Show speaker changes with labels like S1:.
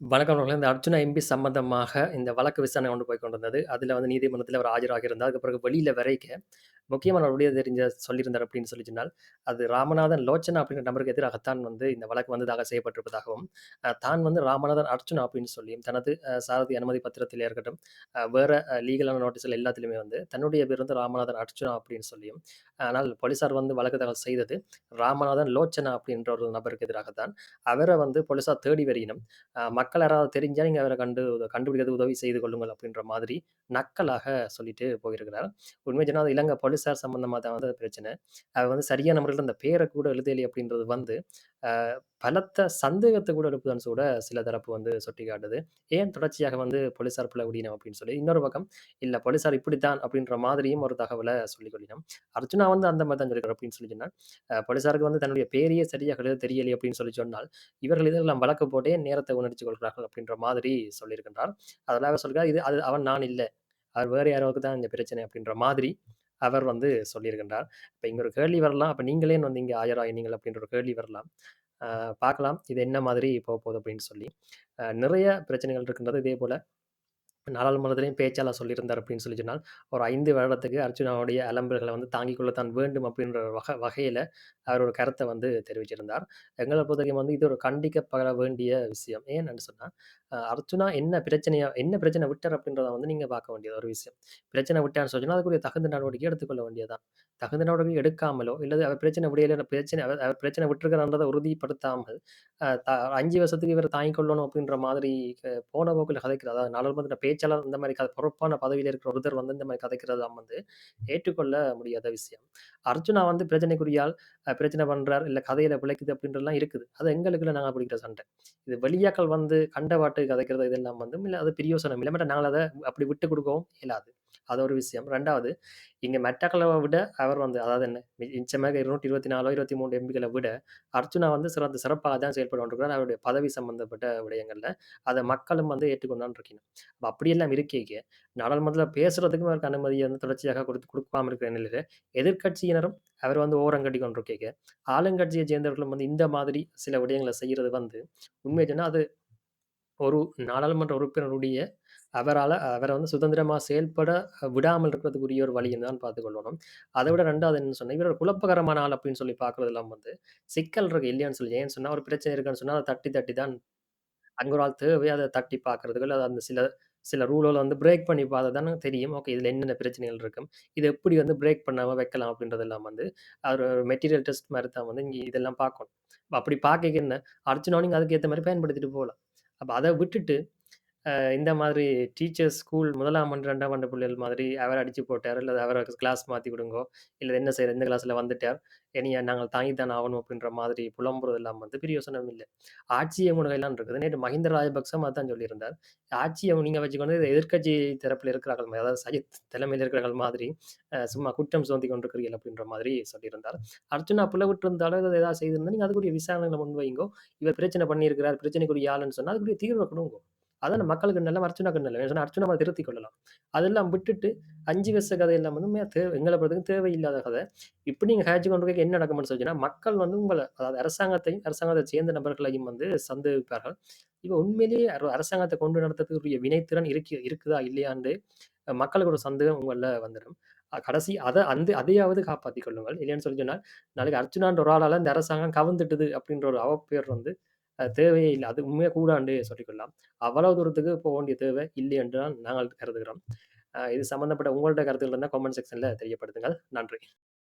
S1: வணக்கம் இந்த அர்ஜுனா எம்பி சம்மந்தமாக இந்த வழக்கு விசாரணை கொண்டு போய் கொண்டிருந்தது. அதில் வந்து நீதிமன்றத்தில் அவர் ஆஜராகியிருந்தார். அதுக்கு பிறகு வெளியில் வரைக்க முக்கியமான ஒரு தெரிஞ்ச சொல்லியிருந்தார் அப்படின்னு சொல்லி சொன்னால், அது ராமநாதன் லோச்சனா அப்படிங்கிற நபருக்கு எதிராகத்தான் வந்து இந்த வழக்கு வந்து செய்யப்பட்டிருப்பதாகவும், தான் வந்து ராமநாதன் அர்ச்சனா அப்படின்னு சொல்லியும், தனது சாரதி அனுமதி பத்திரத்திலே இருக்கட்டும், வேற லீகலான நோட்டீஸ்ல எல்லாத்திலுமே வந்து தன்னுடைய பேர் வந்து ராமநாதன் அர்ச்சனா அப்படின்னு சொல்லியும், ஆனால் போலீசார் வந்து வழக்கு தாக்கல் செய்தது ராமநாதன் லோச்சனா அப்படின்ற ஒரு நபருக்கு எதிராக தான். அவரை வந்து போலீசார் தேடி வரையினும் மக்கள் யாராவது தெரிஞ்சா நீங்க அவரை கண்டு கண்டுபிடிக்கிறது உதவி செய்து கொள்ளுங்கள் அப்படின்ற மாதிரி நக்கலாக சொல்லிட்டு போயிருக்கிறார். உண்மை ஜனாத இலங்கை போலீஸார் சம்மந்தமாக தான் வந்து பிரச்சனை. அவர் வந்து சரியான முறையில் அந்த பேரை கூட எழுதலி அப்படின்றது வந்து, பலத்த சந்தேகத்தை கூட எழுப்புதுன்னு கூட சில தரப்பு வந்து சுட்டிக்காட்டுது. ஏன் தொடர்ச்சியாக வந்து போலீசார் பிழை விடினம் அப்படின்னு சொல்லி. இன்னொரு பக்கம், இல்லை போலீசார் இப்படித்தான் அப்படின்ற மாதிரியும் ஒரு தகவல சொல்லிக் கொள்ளினோம் அர்ஜுனா வந்து அந்த மாதிரி தான் சொல்லிக்கிறோம் அப்படின்னு சொல்லி சொன்னா, போலீசாருக்கு வந்து தன்னுடைய பேரையே சரியாக எழுத தெரியலை அப்படின்னு சொல்லி சொன்னால், இவர்கள் இதெல்லாம் வழக்கு போட்டே நேரத்தை உணர்ச்சி கொள்கிறார்கள் அப்படின்ற மாதிரி சொல்லியிருக்கின்றார். அதெல்லாம் சொல்கிறார், இது அது அவன் நான் இல்லை அவர் வேற யாரோவுக்கு தான் இந்த பிரச்சனை அப்படின்ற மாதிரி அவர் வந்து சொல்லியிருக்கின்றார். இப்போ இங்கே ஒரு கேள்வி வரலாம். அப்போ நீங்களே வந்து இங்கே ஆஜராகினீங்கள் அப்படின்ற ஒரு கேள்வி வரலாம். பார்க்கலாம். இது என்ன மாதிரி போப்போது அப்படின்னு சொல்லி. நிறைய பிரச்சனைகள் இருக்கின்றது. இதே போல் நாடாளுமன்றத்திலையும் பேச்சாளர் சொல்லியிருந்தார் அப்படின்னு சொல்லி சொன்னால், ஒரு ஐந்து வருடத்துக்கு அர்ஜுனாவுடைய அலம்புகளை வந்து தாங்கிக் கொள்ளத்தான் வேண்டும் அப்படின்ற வகை வகையில் அவர் ஒரு கருத்தை வந்து தெரிவிச்சிருந்தார். எங்களை பொறுத்தவரைக்கும் வந்து இது ஒரு கண்டிக்கப்பட வேண்டிய விஷயம். ஏன்னு சொன்னால் அர்ஜுனா அர்ச்சுனா என்ன பிரச்சனையா என்ன பிரச்சனை விட்டார் அப்படின்றத வந்து நீங்கள் பார்க்க வேண்டிய ஒரு விஷயம். பிரச்சனை விட்டான்னு சொன்னால் அதுக்குரிய தகுந்த நடவடிக்கை எடுத்துக்கொள்ள வேண்டியது தான். தகுந்த நடவடிக்கை எடுக்காமலோ, இல்லை அவர் பிரச்சனை விடையல பிரச்சனை அவர் பிரச்சனை விட்டுருக்கிறன்றதை உறுதிப்படுத்தாமல், அ த 5 வருஷத்துக்கு இவர் தாங்கிக் கொள்ளணும் அப்படின்ற மாதிரி போன போக்கில் கதைக்கிறது. அதாவது நாடாளுமன்ற பேச்சாளர் இந்த மாதிரி கதை பொறுப்பான பதவியில இருக்கிற ஒருத்தர் வந்து இந்த மாதிரி கதைக்கிறதாம் வந்து ஏற்றுக்கொள்ள முடியாத விஷயம். அர்ஜுனா வந்து பிரச்சனைக்குரியால் பிரச்சனை பண்றார், இல்லை கதையில பிழைக்குது அப்படின்றலாம் இருக்குது. அது எங்களுக்குள்ள நாங்கள் பிடிக்கிற சண்டை. இது வெளியாக்கள் வந்து கண்டவாட்டு கதைக்கிறது இதெல்லாம் வந்து இல்லை அது பிரியோசனம் இல்லை இல்லாம நாங்கள் அதை அப்படி விட்டு கொடுக்கவும் இயலாது. அது ஒரு விஷயம். ரெண்டாவது இங்கே மெட்டாக்களை விட அவர் வந்து அதாவது என்ன மிச்சமாக 224 23 எம்பிக்கள விட அர்ஜுனா வந்து சிறந்த சிறப்பாக தான் செயல்பட்டு கொண்டிருக்கிறார். அவருடைய பதவி சம்பந்தப்பட்ட விடயங்களில் அதை மக்களும் வந்து ஏற்றுக்கொண்டான்னு இருக்கீங்க அப்போ அப்படியெல்லாம் இருக்கைக்கு, நாடாளுமன்றத்தில் பேசுறதுக்கும் அவருக்கு அனுமதியை வந்து தொடர்ச்சியாக கொடுத்து குடுக்காம இருக்கிற நிலையில் எதிர்க்கட்சியினரும் அவர் வந்து ஓரங்கட்டி கொண்டிருக்கைக்கு, ஆளுங்கட்சியை சேர்ந்தவர்களும் வந்து இந்த மாதிரி சில விடயங்களை செய்கிறது வந்து, உண்மை சொன்னால் அது ஒரு நாடாளுமன்ற உறுப்பினருடைய அவரால் அவரை வந்து சுதந்திரமாக செயல்பட விடாமல் இருக்கிறதுக்குரிய ஒரு வழின்னு தான் பார்த்துக்கொள்ளணும் அதை விட ரெண்டாவது என்ன சொன்னால் இவர் ஒரு குழப்பகரமான ஆள் அப்படின்னு சொல்லி பார்க்குறதெல்லாம் வந்து சிக்கல் இருக்கு இல்லையான்னு சொல்லி. ஏன்னு சொன்னால் ஒரு பிரச்சனை இருக்குன்னு சொன்னால் அதை தட்டி தட்டி தான் அங்கே ஒரு ஆள் தேவை அதை தட்டி பார்க்குறதுக்கு இல்லை அந்த சில சில ரூலில் வந்து பிரேக் பண்ணி பார்த்தா தானே தெரியும். ஓகே இதில் என்னென்ன பிரச்சனைகள் இருக்கும். இதை எப்படி வந்து பிரேக் பண்ணாமல் வைக்கலாம் அப்படின்றதெல்லாம் வந்து, ஒரு மெட்டீரியல் டெஸ்ட் மாதிரி தான் வந்து இங்கே இதெல்லாம் பார்க்கணும். அப்படி பார்க்கைக்கு என்ன, அர்ச்சுனாவ நீங்க அதுக்கு ஏத்த பயன்படுத்திட்டு போகலாம் அப்ப அத விட்டுட்டு, அ இந்த மாதிரி டீச்சர்ஸ் ஸ்கூல் முதலாம் ஆண்டு, 2ஆம் ஆண்டு பிள்ளைகள் மாதிரி அவர அடிச்சு போட்டார், இல்ல அவர கிளாஸ் மாத்தி விடுங்கோ, இல்ல என்ன செய்றது இந்த கிளாஸ்ல வந்துட்டார், இனி நாங்கள் தாங்கித்தான் ஆகணும் அப்படின்ற மாதிரி புலம்புறதெல்லாம் வந்து பிரயோசனம் இல்ல. ஆட்சி முறையெல்லாம் இருக்குது. நேற்று மஹிந்த ராஜபக்சவும் அதான் சொல்லியிருந்தார். ஆட்சிய நீங்க வச்சுக்கொண்டு எதிர்க்கட்சி தரப்பில இருக்கிறார்கள், அதாவது சஜித் தலைமையில இருக்கிறார்கள் மாதிரி, அ சும்மா குற்றம் சுமத்திக் கொண்டிருக்கிறீர்கள் அப்படின்ற மாதிரி சொல்லியிருந்தார். அர்ச்சுனா பிழை விட்டிருந்தாலோ, இல்ல ஏதாவது செய்திருந்தா நீங்க அதுக்குரிய விசாரணைகள முன்வையுங்கோ. இவர் பிரச்சனை பண்ணியிருக்கிறார், பிரச்சனைக்குரிய ஆளுன்னு சொன்னா அதுக்குரிய தீர்வ குடுங்கோ. அதான மக்களுக்கு நல்ல அர்ச்சுனாக்கு கண்ணல ஏன்னா சொன்னா அர்ச்சுனாவ திருத்திக் கொள்ளலாம். அதெல்லாம் விட்டுட்டு அஞ்சு வருஷ கதையெல்லாம் வந்து தேவை எங்களை பொறுத்தவரைக்கும் தேவையில்லாத கதை. இப்படி நீங்கள் ஹேஜ் கொண்டிருக்கைக்கு என்ன நடக்கும்னு சொல்லிச்சுன்னா மக்கள் வந்து உங்களை அதாவது அரசாங்கத்தையும், அரசாங்கத்தை சேர்ந்த நபர்களையும் வந்து சந்தேகிப்பார்கள். இப்போ உண்மையிலேயே அரசாங்கத்தை கொண்டு நடத்துறதுக்குரிய வினைத்திறன் இருக்கு இருக்குதா இல்லையான்னு மக்களுக்கு ஒரு சந்தேகம் உங்களில் வந்துடும் கடைசி அதை அந்த அதையாவது காப்பாற்றி கொள்ளுங்கள். இல்லைன்னு சொல்லி சொன்னால் நாளைக்கு அர்ச்சுனான்ற ஒரு ஆளால் இந்த அரசாங்கம் கவுந்துட்டுது அப்படின்ற ஒரு அவப்பேர் வந்து தேவையே இல்லை அது உண்மையாக கூடாண்டு சொல்லிக்கொள்ளலாம். அவ்வளவு தூரத்துக்கு போக வேண்டிய தேவை இல்லை என்று தான் நாங்கள் கருதுகிறோம். இது சம்பந்தப்பட்ட உங்கள்ட்ட கருத்துக்கள் இருந்தால் கமெண்ட் செக்ஷனில் தெரியப்படுத்துங்கள். நன்றி.